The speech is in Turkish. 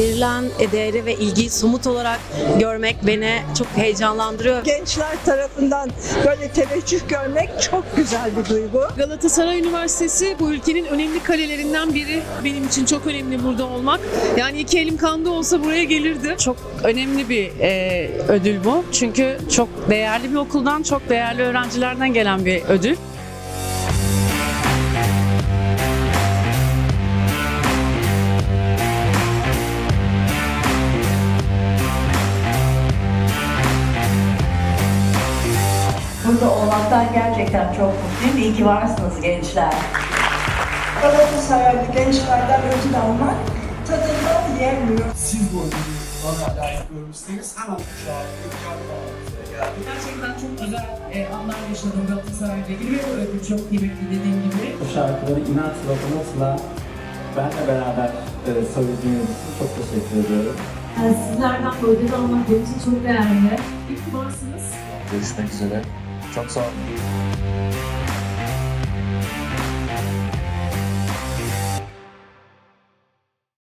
verilen değeri ve ilgiyi somut olarak görmek beni çok heyecanlandırıyor. Gençler tarafından böyle teveccüh görmek çok güzel bir duygu. Galatasaray Üniversitesi bu ülkenin önemli kalelerinden biri. Benim için çok önemli burada olmak. Yani iki elim kanda olsa buraya gelirdim. Çok önemli bir e, ödül bu. Çünkü çok değerli bir okuldan, çok değerli öğrencilerden gelen bir ödül. Burada olmaktan gerçekten çok mutluyum. İyi ki varsınız gençler. Galatasaraylı gençlerden ödül almak tadından yenmiyor. siz bu ödülü bana layık görmüşseniz hemen uçağa geldik. Gerçekten çok güzel e, anlar yaşadım Galatasaray'la ilgili ve bu ödül çok kıymetli dediğim gibi. Bu şarkıları inat sloganıyla benle beraber e, söylediğiniz için çok teşekkür ediyorum. Yani sizlerden bu ödül almak benim için çok değerli. İyi ki varsınız. Görüşmek üzere. Çok sağ.